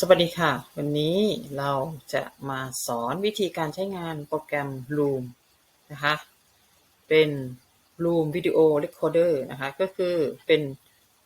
สวัสดีค่ะ วันนี้เราจะมาสอนวิธีการใช้งานโปรแกรม Loom นะคะ เป็น Loom Video Recorder นะคะ ก็คือเป็น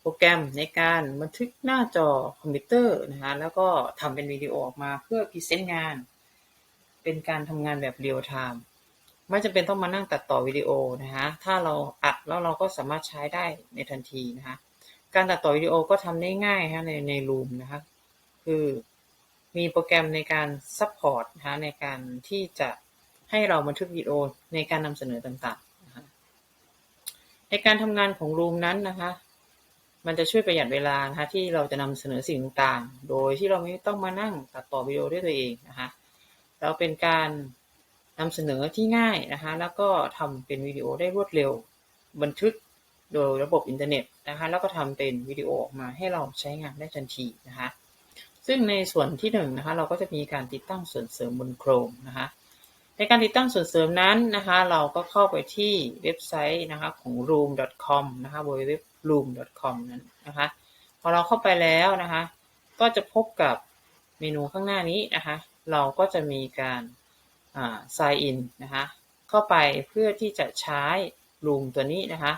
โปรแกรมในการบันทึกหน้าจอคอมพิวเตอร์นะคะ แล้วก็ทำเป็นวิดีโอออกมาเพื่อพรีเซนต์งาน เป็นการทำงานแบบเรียลไทม์ไม่จำเป็นต้องมานั่งตัดต่อวิดีโอนะคะถ้าเราอัดแล้วเราก็สามารถใช้ได้ในทันทีนะคะ การตัดต่อวิดีโอก็ทำได้ง่ายนะในใน Loom นะคะ คือมีโปรแกรมในการซัพพอร์ตนะคะในการที่จะให้เราบันทึกวิดีโอในการนำเสนอต่างๆนะคะในการทำงานของ Loom นั้นนะคะ มันจะช่วยประหยัดเวลานะคะที่เราจะนำเสนอสิ่งต่างๆ โดยที่เราไม่ต้องมานั่งตัดต่อวิดีโอด้วยตัวเองนะคะเราเป็นการนำเสนอที่ง่ายนะคะแล้วก็ทำเป็นวิดีโอได้รวดเร็ว บันทึกโดยระบบอินเทอร์เน็ตนะคะแล้วก็ทำเป็นวิดีโอออกมาให้เราใช้งานได้ทันทีนะคะ ซึ่งในส่วนที่1นนะคะเราก็จะมีการติดตั้งส่วนเสริมบนโครมนะคะในการติดตั้งส่วนเสริมนั้นนะคะเราก็เข้าไปที่เว็บไซต์นะคะของ room.com นะคะ www.room.com นั้นนะคะพอเราเข้าไปแล้วนะคะก็จะพบกับเมนูข้างหน้านี้นะคะเราก็จะมีการ sign in นะคะเข้าไปเพื่อที่จะใช้ Room ตัวนี้นะคะ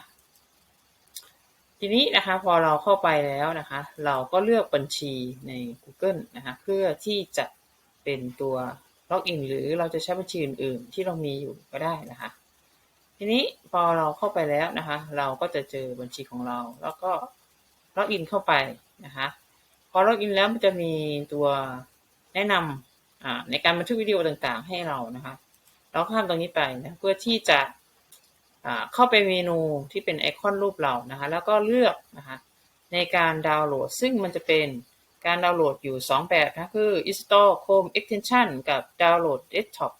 ทีนี้นะคะพอเราเข้าไปแล้วนะคะ เราก็เลือกบัญชีใน Google นะคะเพื่อที่จะเป็นตัวล็อกอินหรือเราจะใช้บัญชีอื่น ๆ ที่เรามีอยู่ก็ได้นะคะ ทีนี้พอเราเข้าไปแล้วนะคะ เราก็จะเจอบัญชีของเรา แล้วก็ล็อกอินเข้าไปนะคะพอล็อกอินแล้วมันจะมีตัวแนะนำในการบันทึกวิดีโอต่างๆ ให้เรานะคะ เราข้ามตรงนี้ไปนะเพื่อที่จะ เข้าไปเมนูที่เป็นไอคอนรูปเรานะคะแล้วก็เลือกนะคะในการดาวน์โหลด ซึ่งมันจะเป็นการดาวน์โหลดอยู่ 2 แบบนะคือ install Chrome extension กับดาวน์โหลด desktop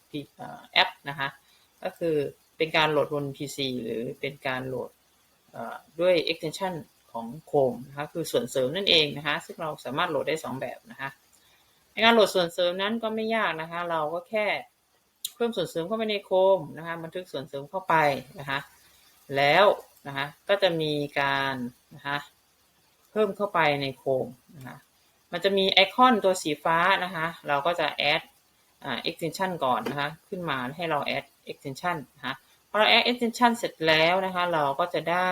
แอปนะคะก็คือเป็นการโหลดบน PC หรือเป็นการโหลดด้วย extension ของ Chrome นะคะคือส่วนเสริมนั่นเองนะคะซึ่งเราสามารถโหลดได้ 2 แบบนะคะในการโหลดส่วนเสริมนั้นก็ไม่ยากนะคะเราก็แค่ เพิ่มส่วนเสริมเข้าไปในโคมนะคะบันทึกส่วนเสริมเข้าไปนะคะแล้วนะคะก็จะมีการนะคะเพิ่มเข้าไปในโคมนะคะมันจะมีไอคอนตัวสีฟ้านะคะเราก็จะ add อ่า extension ก่อนนะคะขึ้นมาให้เรา add extension นะคะพอเรา add extension เสร็จแล้วนะคะเราก็จะได้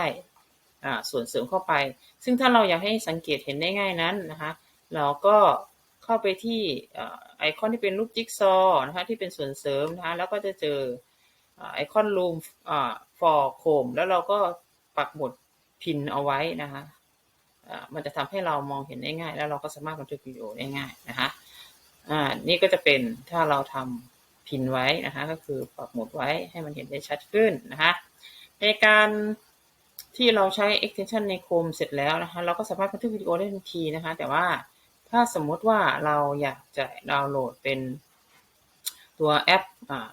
อ่าส่วนเสริมเข้าไป ซึ่งถ้าเราอยากให้สังเกตเห็นได้ง่ายนั้นนะคะเราก็ เข้าไปที่ไอคอนที่เป็นรูปจิ๊กซอนะคะที่เป็นส่วนเสริมนะคะแล้วก็จะเจอไอคอน room for chrome แล้วเราก็ปักหมุดพินเอาไว้นะคะมันจะทำให้เรามองเห็นได้ง่าย แล้วเราก็สามารถบันทึกวิดีโอได้ง่ายนะคะอ่านี่ก็จะเป็นถ้าเราทำพินไว้นะคะก็คือปักหมุดไว้ให้มันเห็นได้ชัดขึ้นนะคะในการที่เราใช้ extension ใน Chrome เสร็จแล้วนะคะเราก็สามารถบันทึกวิดีโอได้ทันทีนะคะแต่ว่า ถ้าสมมติว่าเราอยากจะดาวน์โหลดเป็นตัวแอปอ่า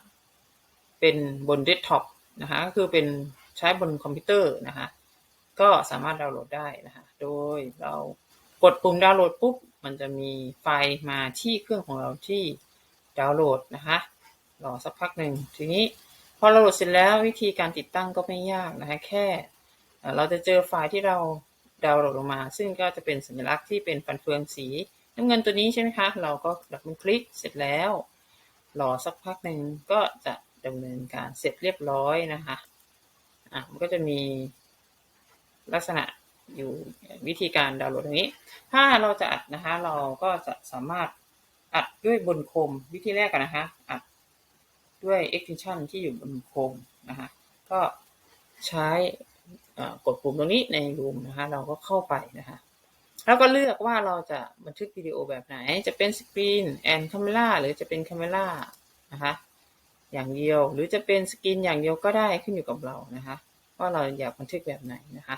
เป็นบนเดสก์ท็อปนะคะก็คือเป็นใช้บนคอมพิวเตอร์นะคะก็สามารถดาวน์โหลดได้นะคะโดยเรากดปุ่มดาวน์โหลดปุ๊บมันจะมีไฟล์มาที่เครื่องของเราที่ดาวน์โหลดนะคะรอสักพักหนึ่งทีนี้พอเราโหลดเสร็จแล้ววิธีการติดตั้งก็ไม่ยากนะคะแค่เราจะเจอไฟล์ที่เรา ดาวโหลดลงมา ซึ่งก็จะเป็นสัญลักษณ์ที่เป็นฟันเฟืองสีน้ำเงินตัวนี้ใช่ไหมคะ เราก็ดับมันคลิกเสร็จแล้ว รอสักพักหนึ่งก็จะดำเนินการเสร็จเรียบร้อยนะคะอะมันก็จะมีลักษณะอยู่วิธีการดาวน์โหลดตรงนี้ ถ้าเราจะอัดนะคะ เราก็จะสามารถอัดด้วยบนโคมวิธีแรกกันนะคะ อัดด้วย extension ที่อยู่บนโคมนะคะ ก็ใช้ กดปุ่มตรงนี้ในรูมนะคะ เราก็เข้าไปนะคะ แล้วก็เลือกว่าเราจะบันทึกวิดีโอแบบไหน จะเป็นสกรีนแอนคาเมล่าหรือจะเป็นคาเมล่านะคะ อย่างเดียวหรือจะเป็นสกรีนอย่างเดียวก็ได้ขึ้นอยู่กับเรานะคะ ว่าเราอยากบันทึกแบบไหนนะคะ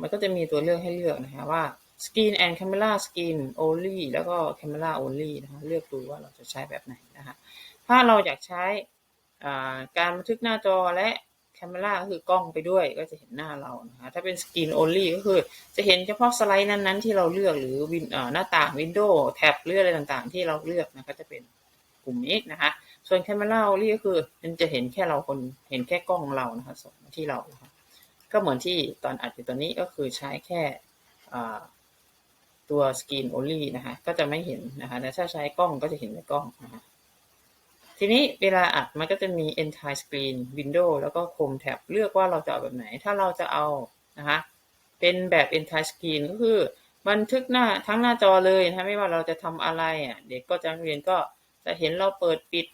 มันก็จะมีตัวเลือกให้เลือกนะคะว่า Screen and Camera Screen Only แล้วก็ Camera Only นะคะเลือกดูว่าเราจะใช้แบบไหนนะคะถ้าเราอยากใช้การบันทึกหน้าจอและ Camera ก็คือกล้องไปด้วยก็จะเห็นหน้าเรานะคะถ้าเป็น Screen Only ก็คือจะเห็นเฉพาะสไลด์นั้นๆ ที่เราเลือกหรือวินหน้าต่าง Windows แท็บเลือกอะไรต่างๆ ที่เราเลือกนะก็จะเป็นกลุ่มนี้นะคะ ส่วน Camera Only ก็คือมันจะเห็นแค่เราคนเห็นแค่กล้องเรานะคะส่งมาที่เรานะคะก็เหมือนที่ตอนอัดอยู่ตอนนี้ก็คือใช้แค่ตัว Screen Only นะคะก็จะไม่เห็นนะคะแต่ถ้าใช้กล้องก็จะเห็นในกล้องนะคะ ทีนี้เวลาอัดมันก็จะมี Entire Screen Window แล้วก็ Chrome Tab เลือกว่าเราจะเอาแบบไหน ถ้าเราจะเอานะคะเป็นแบบ Entire Screen ก็คือบันทึกหน้าทั้งหน้าจอเลยนะคะไม่ว่าเราจะทำอะไรอะเด็กก็จะเรียนก็จะเห็นเราเปิดปิด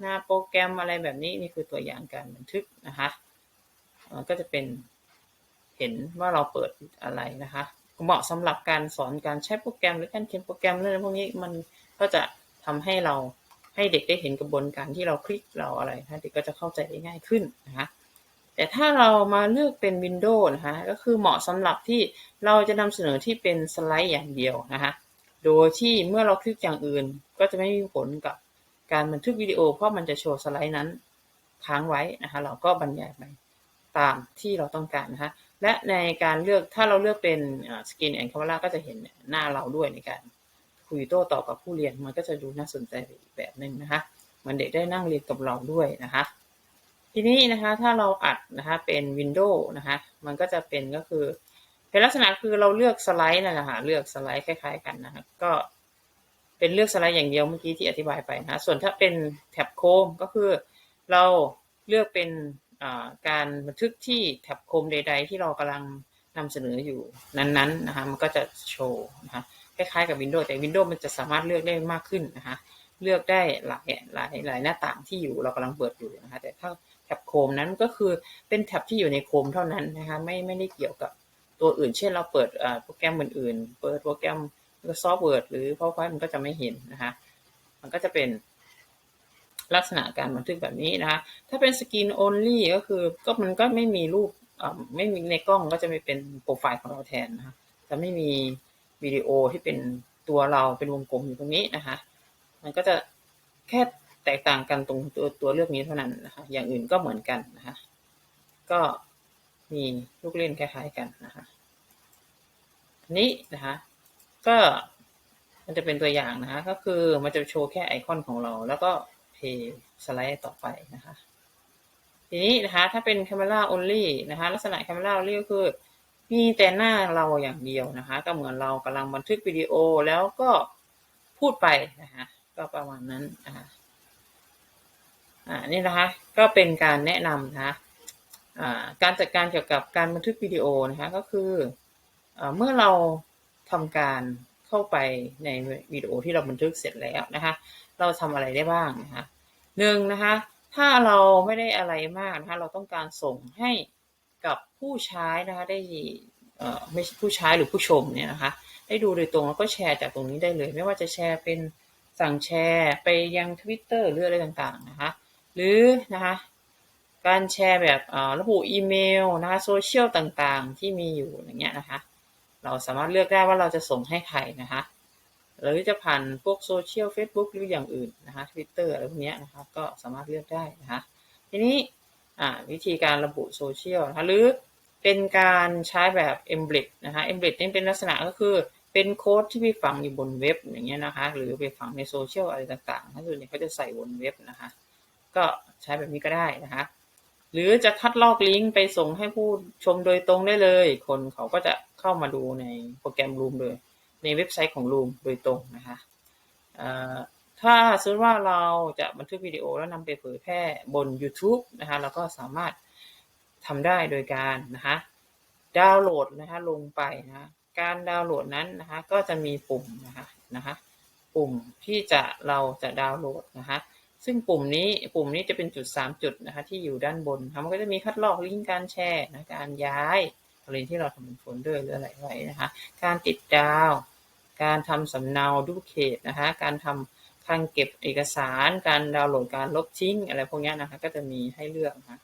หน้าโปรแกรมอะไรแบบนี้นี่คือตัวอย่างการบันทึกนะคะมันก็จะเป็นเห็นว่าเราเปิดอะไรนะคะเหมาะสำหรับการสอนการใช้โปรแกรมหรือการเขียนโปรแกรมเรื่องพวกนี้มันก็จะทำให้เรา ให้เด็กได้เห็นกระบวนการที่เราคลิกเราอะไรนะเด็กก็จะเข้าใจได้ง่ายขึ้นนะคะแต่ถ้าเรามาเลือกเป็น Windows นะคะก็คือเหมาะสำหรับที่เราจะนำเสนอที่เป็นสไลด์อย่างเดียวนะคะโดยที่เมื่อเราคลิกอย่างอื่น ก็จะไม่มีผลกับการบันทึกวิดีโอ เพราะมันจะโชว์สไลด์นั้นค้างไว้นะคะเราก็บรรยายไปตามที่เราต้องการนะคะและในการเลือกถ้าเราเลือกเป็นสกินแอนคาเมราก็จะเห็นหน้าเราด้วยในการ คุยโต้ตอบกับผู้เรียนมันก็จะดูน่าสนใจอีกแบบหนึ่งนะคะมันเด็กได้นั่งเรียนกับเราด้วยนะคะ ทีนี้นะคะถ้าเราอัดนะคะเป็นวินโดว์นะคะมันก็จะเป็นก็คือ เป็นลักษณะคือเราเลือกสไลด์นั่นแหละค่ะเลือกสไลด์คล้าย ๆ กันนะคะก็เป็นเลือกสไลด์อย่างเดียวเมื่อกี้ที่อธิบายไปนะส่วนถ้าเป็นแท็บโคมก็คือเราเลือกเป็นการบันทึกที่แท็บโคมใด ๆ ที่เรากำลังนำเสนออยู่นั้นๆนะคะมันก็จะโชว์นะคะ ล้ายๆกับ Windows แต่ Windows มันจะสามารถเลือกได้มากขึ้นนะคะ เลือกได้หลายหลายหลายหน้าต่างที่อยู่เรากำลังเปิดอยู่นะคะ แต่ถ้าแท็บโคมนั้นก็คือเป็นแท็บที่อยู่ในโคมเท่านั้นนะคะ ไม่ไม่ได้เกี่ยวกับตัวอื่น เช่นเราเปิดโปรแกรมอื่นๆ เปิดโปรแกรม Microsoft Word หรือ PowerPoint มันก็จะไม่เห็นนะคะ มันก็จะเป็นลักษณะการบันทึกแบบนี้นะคะ ถ้าเป็น Screen Only ก็คือก็มันก็ไม่มีรูปไม่มีในกล้องก็จะไม่เป็นโปรไฟล์ของเราแทนนะคะ จะไม่มี วิดีโอที่เป็นตัวเราเป็นวงกลมอยู่ตรงนี้นะคะ มันก็จะแค่แตกต่างกันตรงตัวตัวเลือกนี้เท่านั้นนะคะ อย่างอื่นก็เหมือนกันนะคะ ก็มีลูกเล่นคล้ายๆกันนะคะอันนี้นะคะก็มันจะเป็นตัวอย่างนะคะ ก็คือมันจะโชว์แค่ไอคอนของเรา แล้วก็เพย์สไลด์ต่อไปนะคะ ทีนี้นะคะถ้าเป็น camera only นะคะลักษณะ camera only ก็คือ มีแต่หน้าเราอย่างเดียวนะคะ ก็เหมือนเรากำลังบันทึกวิดีโอแล้วก็พูดไปนะคะก็ประมาณนั้นนะคะอ่านี่นะคะก็เป็นการแนะนำนะคะอ่าการจัดการเกี่ยวกับการบันทึกวิดีโอนะคะก็คืออ่าเมื่อเราทำการเข้าไปในวิดีโอที่เราบันทึกเสร็จแล้วนะคะ เราทำอะไรได้บ้างนะคะหนึ่งนะคะ ถ้าเราไม่ได้อะไรมากนะคะ เราต้องการส่งให้ กับผู้ใช้นะคะได้ไม่ผู้ใช้หรือผู้ชมเนี่ยนะคะได้ดูโดยตรงแล้วก็แชร์จากตรงนี้ได้เลย ไม่ว่าจะแชร์เป็นสั่งแชร์ไปยัง Twitter หรืออะไรต่างๆนะคะหรือนะคะการแชร์แบบระบุอีเมลนะคะโซเชียลต่างๆ ที่มีอยู่อย่างเงี้ยนะคะเราสามารถเลือกได้ว่าเราจะส่งให้ใครนะคะหรือจะผ่านพวกโซเชียล Facebook หรืออย่างอื่นนะคะ Twitter อะไรพวกนี้นะคะก็สามารถเลือกได้นะคะทีนี้ วิธีการระบุโซเชียลนะคะหรือเป็นการใช้แบบ embed นะคะ embed นี่เป็นลักษณะก็คือเป็นโค้ดที่ไปฝังอยู่บนเว็บอย่างเงี้ยนะคะ หรือไปฝังในโซเชียลอะไรต่างๆถ้าส่วนใหญ่เขาจะใส่บนเว็บนะคะ ก็ใช้แบบนี้ก็ได้นะคะ หรือจะคัดลอกลิงก์ไปส่งให้ผู้ชมโดยตรงได้เลย คนเขาก็จะเข้ามาดูในโปรแกรม Loom เลย ในเว็บไซต์ของ Loom โดยตรงนะคะ ถ้าสมมติว่าเราจะบันทึกวิดีโอแล้วนำไปเผยแพร่บน YouTube นะคะเราก็สามารถทำได้โดยการนะคะดาวน์โหลดนะคะลงไปนะการดาวน์โหลดนั้นนะคะก็จะมีปุ่มนะคะนะคะปุ่มที่จะเราจะดาวน์โหลดนะคะซึ่งปุ่มนี้ปุ่มนี้จะเป็นจุด 3 จุดนะคะที่อยู่ด้านบนมันก็จะมีคัดลอกลิงก์การแชร์นะการย้ายอะไรที่เราทำเป็นโฟลเดอร์หรืออะไรไว้นะคะการติดดาว การทำสำเนาดูเคทนะคะการทำ การเก็บเอกสารการดาวน์โหลดการลบทิ้งอะไรพวกนี้นะคะก็จะมีให้เลือกนะคะ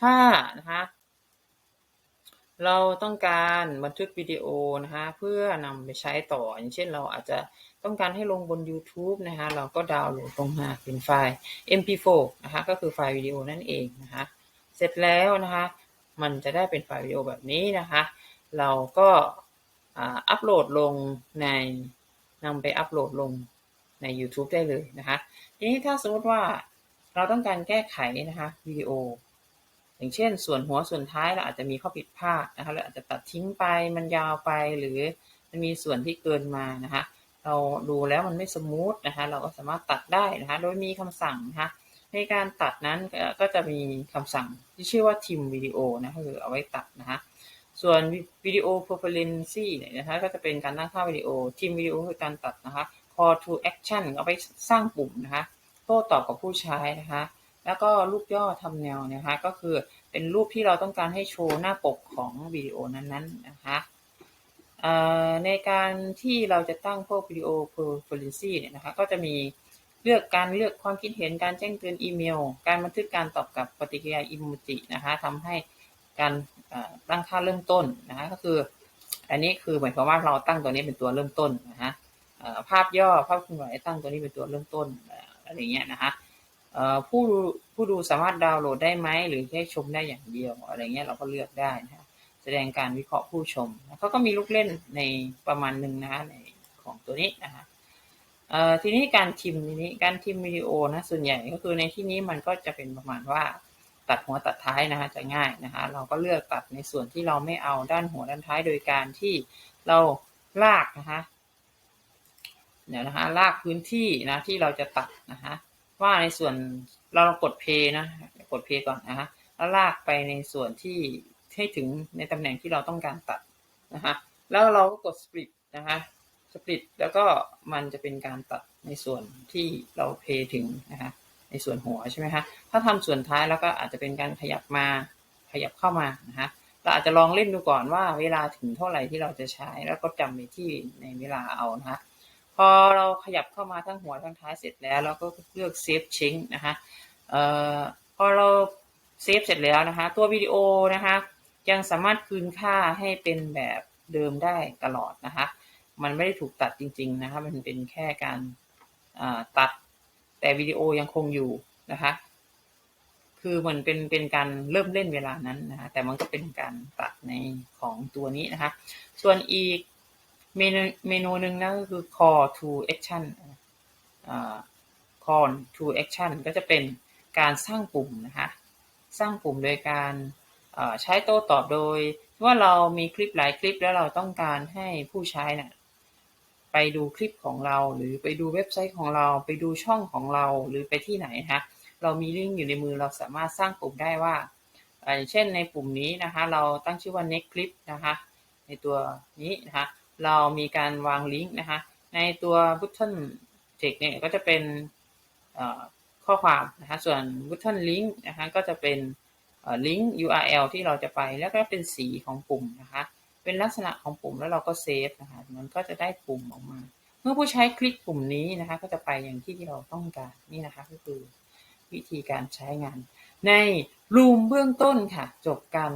ถ้านะคะเราต้องการบันทึกวิดีโอนะคะเพื่อนำไปใช้ต่อ อย่างเช่นเราอาจจะต้องการให้ลงบน YouTube นะคะเราก็ดาวน์โหลดลงมาเป็นไฟล์ MP4 นะคะก็คือไฟล์วิดีโอนั่นเองนะคะเสร็จแล้วนะคะมันจะได้เป็นไฟล์วิดีโอแบบนี้นะคะเราก็อัปโหลดลงในนำไปอัปโหลดลง ใน YouTube ได้เลยนะคะทีนี้ถ้าสมมติว่าเราต้องการแก้ไขนะคะวิดีโอ อย่างเช่น ส่วนหัวส่วนท้ายเราอาจจะมีข้อผิดพลาดนะคะเราอาจจะตัดทิ้งไปมันยาวไปหรือมันมีส่วนที่เกินมานะคะเราดูแล้วมันไม่สมูทนะคะเราก็สามารถตัดได้นะคะโดยมีคำสั่งนะคะในการตัดนั้นก็จะมีคำสั่งที่ชื่อว่า trim video นะคือเอาไว้ตัดนะคะส่วนวิดีโอ preference เนี่นะคะก็จะเป็นการตั้งค่าวิดีโอ trim video คือการตัดนะคะ call to action เอาไปสร้างปุ่มนะคะโต้ตอบกับผู้ใช้นะคะ แล้วก็รูปย่อทำแนวนะคะ ก็คือเป็นรูปที่เราต้องการให้โชว์หน้าปกของวิดีโอนั้นๆนะคะเอ่อในการที่เราจะตั้งพวกวิดีโอ preference เนี่ยนะคะ ก็จะมีเลือกการเลือกความคิดเห็นการแจ้งเตือนอีเมล การบันทึกการตอบกลับปฏิกิริยาอิโมจินะคะทำให้การตั้งค่าเริ่มต้นนะคะก็คือ อันนี้คือหมายความว่าเราตั้งตัวนี้เป็นตัวเริ่มต้นนะฮะ ภาพย่อภาพเคลื่อนไหวตั้งตัวนี้เป็นตัวเริ่มต้นเอ่ออะไรเงี้ยนะคะผู้ดูผู้ดูสามารถดาวน์โหลดได้ไหมหรือแค่ชมได้อย่างเดียวอะไรเงี้ยเราก็เลือกได้นะะแสดงการวิเคราะห์ผู้ชมเขาก็มีลูกเล่นในประมาณหนึ่งนะะในของตัวนี้นะฮะเอ่อทีนี้การทิมทีนี้การทิมวิดีโอนะส่วนใหญ่ก็คือในที่นี้มันก็จะเป็นประมาณว่าตัดหัวตัดท้ายนะคะจะง่ายนะคะเราก็เลือกตัดในส่วนที่เราไม่เอาด้านหัวด้านท้ายโดยการที่เราลากนะคะ เดี๋ยวนะคะลากพื้นที่นะที่เราจะตัดนะคะว่าในส่วนเรากดเพย์นะกดเพย์ก่อนนะคะแล้วลากไปในส่วนที่ให้ถึงในตำแหน่งที่เราต้องการตัดนะคะแล้วเราก็กดสป l ิ t นะคะสป l ิ t แล้วก็มันจะเป็นการตัดในส่วนที่เราเพย์ถึงนะคะในส่วนหัวใช่ไหมคะถ้าทำส่วนท้ายแล้วก็อาจจะเป็นการขยับมาขยับเข้ามานะคะเราอาจจะลองเล่นดูก่อนว่าเวลาถึงเท่าไหร่ที่เราจะใช้แล้วก็จำในที่ในเวลาเอานะคะ พอเราขยับเข้ามาทั้งหัวทั้งท้ายเสร็จแล้ว เราก็เลือกเซฟชิงนะคะเอ่อพอเราเซฟเสร็จแล้วนะคะ ตัววิดีโอนะคะยังสามารถคืนค่าให้เป็นแบบเดิมได้ตลอดนะคะ มันไม่ได้ถูกตัดจริง ๆ นะคะ มันเป็นแค่การอ่าตัดแต่วิดีโอยังคงอยู่นะคะ คือมันเป็นเป็นการเริ่มเล่นเวลานั้นนะคะ แต่มันก็เป็นการตัดในของตัวนี้นะคะ ส่วนอีก เมนูหนึ่งนะก็คือ call to action call to action ก็จะเป็นการสร้างปุ่มนะคะสร้างปุ่มโดยการใช้โต้ตอบโดยว่าเรามีคลิปหลายคลิปแล้วเราต้องการให้ผู้ใช้น่ะไปดูคลิปของเรา หรือไปดูเว็บไซต์ของเราไปดูช่องของเราหรือไปที่ไหนนะคะเรามีลิงก์อยู่ในมือเราสามารถสร้างปุ่มได้ว่าเอ่อเช่นในปุ่มนี้นะคะเราตั้งชื่อว่า next clip นะคะในตัวนี้นะคะ เรามีการวางลิงก์นะคะ ในตัว button text เนี่ยก็จะเป็นข้อความนะคะ ส่วน button link นะคะก็จะเป็นลิงก์ URL ที่เราจะไปแล้วก็เป็นสีของปุ่มนะคะ เป็นลักษณะของปุ่มแล้วเราก็เซฟนะคะ มันก็จะได้ปุ่มออกมา เมื่อผู้ใช้คลิกปุ่มนี้นะคะ ก็จะไปอย่างที่ที่เราต้องการนี่นะคะก็คือวิธีการใช้งาน ในรูมเบื้องต้นค่ะ จบการ